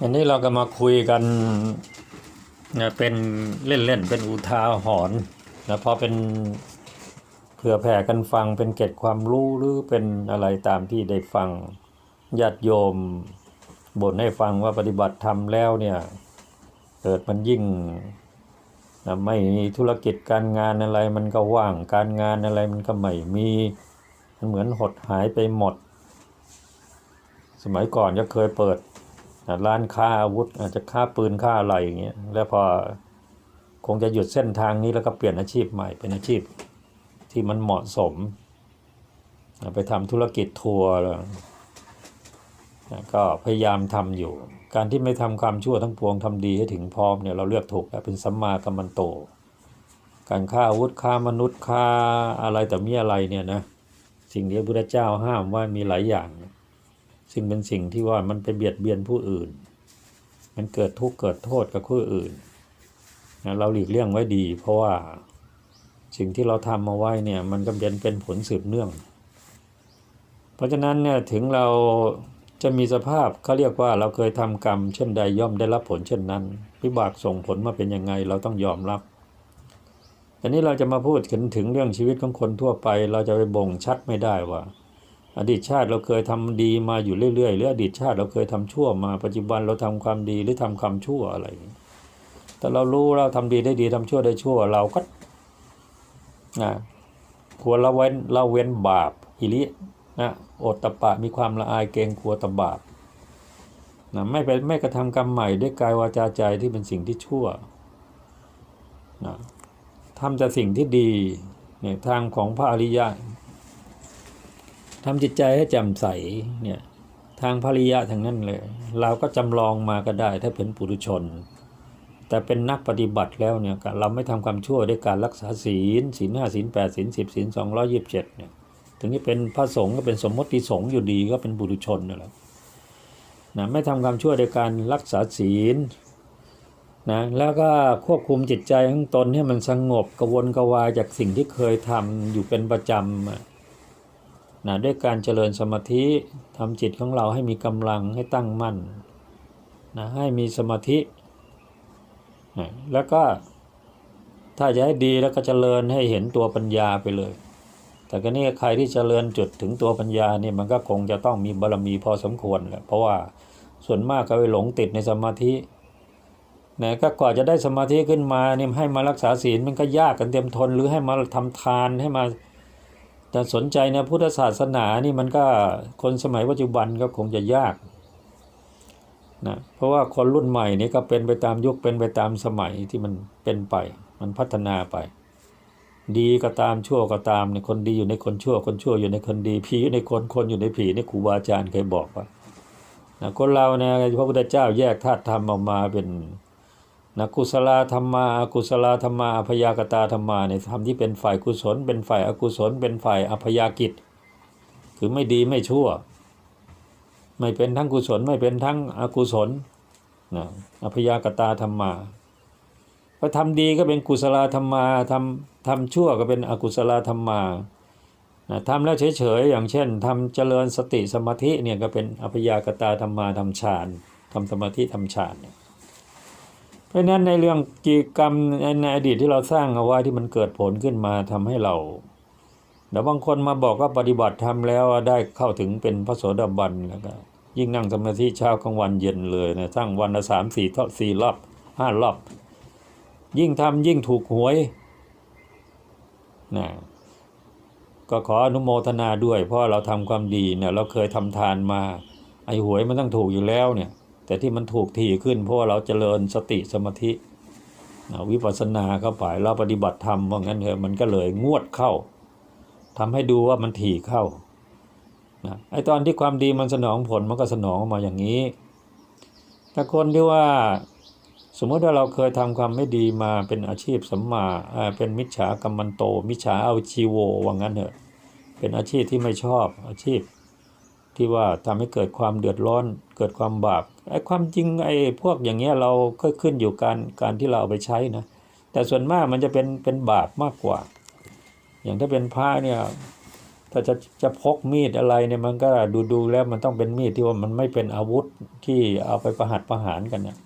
อันนี้เราก็มาคุยกันเป็นเล่นๆ เป็นอุทาหรณ์นะพอเป็นเผื่อแผ่กันฟังเป็นเก็ดความรู้หรือเป็นอะไรตามที่ได้ฟังญาติโยมบ่นให้ฟังว่าปฏิบัติธรรมแล้วเนี่ยเกิดมันยิ่งนะไม่มีธุรกิจการงานอะไรมันก็ว่างการงานอะไรมันก็ไม่มีมันเหมือนหดหายไปหมด สมัยก่อนก็เคยเปิด ร้านค้าอาวุธอาจจะค้าปืนค้าอะไรอย่างเงี้ยแล้วพอคงจะหยุดเส้นทางนี้แล้วก็เปลี่ยนอาชีพใหม่เป็นอาชีพที่มันเหมาะสม ไปทำธุรกิจทัวร์แล้วก็พยายามทำอยู่ การที่ไม่ทำความชั่วทั้งปวงทำดีให้ถึงพร้อมเนี่ยเราเลือกถูกแล้วเป็นสัมมากัมมันโต การฆ่าอาวุธฆ่ามนุษย์ฆ่าอะไรแต่มีอะไรเนี่ยนะสิ่งที่พระพุทธเจ้าห้ามว่ามีหลายอย่าง ซึ่งเป็นสิ่งที่ว่ามันไปเบียดเบียนผู้อื่น มันเกิดทุกข์เกิดโทษกับผู้อื่นนะเราหลีกเลี่ยงไว้ดี เพราะว่าสิ่งที่เราทำมาไว้เนี่ยมันก็เป็นเป็นผลสืบเนื่อง เพราะฉะนั้นเนี่ยถึงเราจะมีสภาพเขาเรียกว่าเราเคยทำกรรม เช่นใดย่อมได้รับผลเช่นนั้นวิบากส่งผลมาเป็นยังไงเราต้องยอมรับแต่นี้เราจะมาพูดถึงถึงเรื่องชีวิตของคนทั่วไป เราจะไปบ่งชัดไม่ได้ว่า อดีตชาติเราเคยทำดีมาอยู่เรื่อยๆ หรืออดีตชาติเราเคยทำชั่วมา ปัจจุบันเราทำความดีหรือทำความชั่วอะไรแต่เรารู้เราทำดีได้ดีทำชั่วได้ชั่วเราก็นะควรละเว้นละเว้นบาปอิรินะโอตตะปะมีความละอายเกรงกลัวต่อบาปนะไม่ไปไม่กระทำกรรมใหม่ด้วยกายวาจาใจที่เป็นสิ่งที่ชั่วนะทำแต่สิ่งที่ดีเนี่ยทางของพระอริยะ ทำจิตใจให้แจ่มใสเนี่ยทางภริยะทางนั้นเลย เราก็จำลองมาก็ได้ถ้าเป็นปุถุชน แต่เป็นนักปฏิบัติแล้วเนี่ยเราไม่ทำความชั่วด้วยการรักษาศีลศีลห้าศีลแปดศีลสิบศีลสองร้อยี่สิบเจ็ดเนี่ยถึงจะเป็นพระสงฆ์ก็เป็นสมมติสงฆ์อยู่ดีก็เป็นปุถุชนนั่นแหละนะไม่ทำความชั่วด้วยการรักษาศีลนะแล้วก็ควบคุมจิตใจของตนให้มันสงบกระวนกระวายจากสิ่งที่เคยทำอยู่เป็นประจำ นะด้วยการเจริญสมาธิทำจิตของเราให้มีกำลังให้ตั้งมั่นนะให้มีสมาธินะแล้วก็ถ้าจะให้ดีแล้วก็เจริญให้เห็นตัวปัญญาไปเลย แต่ก็นี่ใครที่เจริญจุดถึงตัวปัญญาเนี่ยมันก็คงจะต้องมีบารมีพอสมควรแหละเพราะว่าส่วนมากก็ไปหลงติดในสมาธินะก็กว่าจะได้สมาธิขึ้นมาเนี่ยให้มารักษาศีลมันก็ยากกันเต็มทนหรือให้มาทำทานให้มา แต่สนใจในพุทธศาสนานี่มันก็คนสมัยปัจจุบันก็คงจะยากนะเพราะว่าคนรุ่นใหม่นี่ก็เป็นไปตามยุคเป็นไปตามสมัยที่มันเป็นไป มันพัฒนาไป ดีก็ตามชั่วก็ตามเนี่ยคนดีอยู่ในคนชั่ว คนชั่วอยู่ในคนดีผีอยู่ในคนคนอยู่ในผีนี่ครูบาอาจารย์เคยบอกว่านะคนเราเนี่ยพระพุทธเจ้าแยกธาตุธรรมออกมาเป็น นะกุศลธรรมาอกุศลธรรมาอพยากตาธรรมาเนี่ยทำที่เป็นฝ่ายกุศล เป็นฝ่ายอกุศล เป็นฝ่ายอพยากิจ คือไม่ดีไม่ชั่ว ไม่เป็นทั้งกุศลไม่เป็นทั้งอกุศลนะอพยากตาธรรมาพอทำดีก็เป็นกุศลธรรมาทำทำชั่วก็เป็นอกุศลธรรมานะทำแล้วเฉยๆอย่างเช่นทำเจริญสติสมาธิเนี่ยก็เป็นอพยากตาธรรมาทำฌานทำสมาธิทำฌานเนี่ย ราะนั้นในเรื่องกิจกรรมในอดีตที่เราสร้างเอาไว้ที่มันเกิดผลขึ้นมาทำให้เราเดี๋ยวบางคนมาบอกว่าปฏิบัติทำแล้วได้เข้าถึงเป็นพระโสดาบันแล้วก็ยิ่งนั่งสมาธิเช้ากลางวันเย็นเลยนะสร้างวันละสามสี่ทอสี่รอบห้ารอบ ยิ่งทำยิ่งถูกหวยนะก็ขออนุโมทนาด้วย เพราะเราทำความดีเนี่ยเราเคยทำทานมา ไอ้หวยมันต้องถูกอยู่แล้วเนี่ย แต่ที่มันถูกถี่ขึ้นเพราะว่าเราเจริญสติสมาธิวิปัสสนาเข้าไปเราปฏิบัติธรรมว่างั้นเถอะมันก็เลยงวดเข้าทำให้ดูว่ามันถี่เข้านะไอตอนที่ความดีมันสนองผลมันก็สนองออกมาอย่างนี้ถ้าคนที่ว่าสมมติว่าเราเคยทำความไม่ดีมาเป็นอาชีพสัมมาอ่าเป็นมิจฉากรรมันโต มิจฉาเอาชีโวว่างั้นเถอะเป็นอาชีพที่ไม่ชอบอาชีพ ที่ว่าทำให้เกิดความเดือดร้อน เกิดความบาปไอ้ความจริงไอ้พวกอย่างเงี้ยเราก็ขึ้นอยู่การการที่เราเอาไปใช้นะแต่ส่วนมากมันจะเป็นเป็นบาปมากกว่า อย่างถ้าเป็นผ้าเนี่ยถ้าจะจะพกมีดอะไรเนี่ยมันก็ดูดูแล้วมันต้องเป็นมีดที่ว่ามันไม่เป็นอาวุธที่เอาไปประหัตประหารกันเนี่ย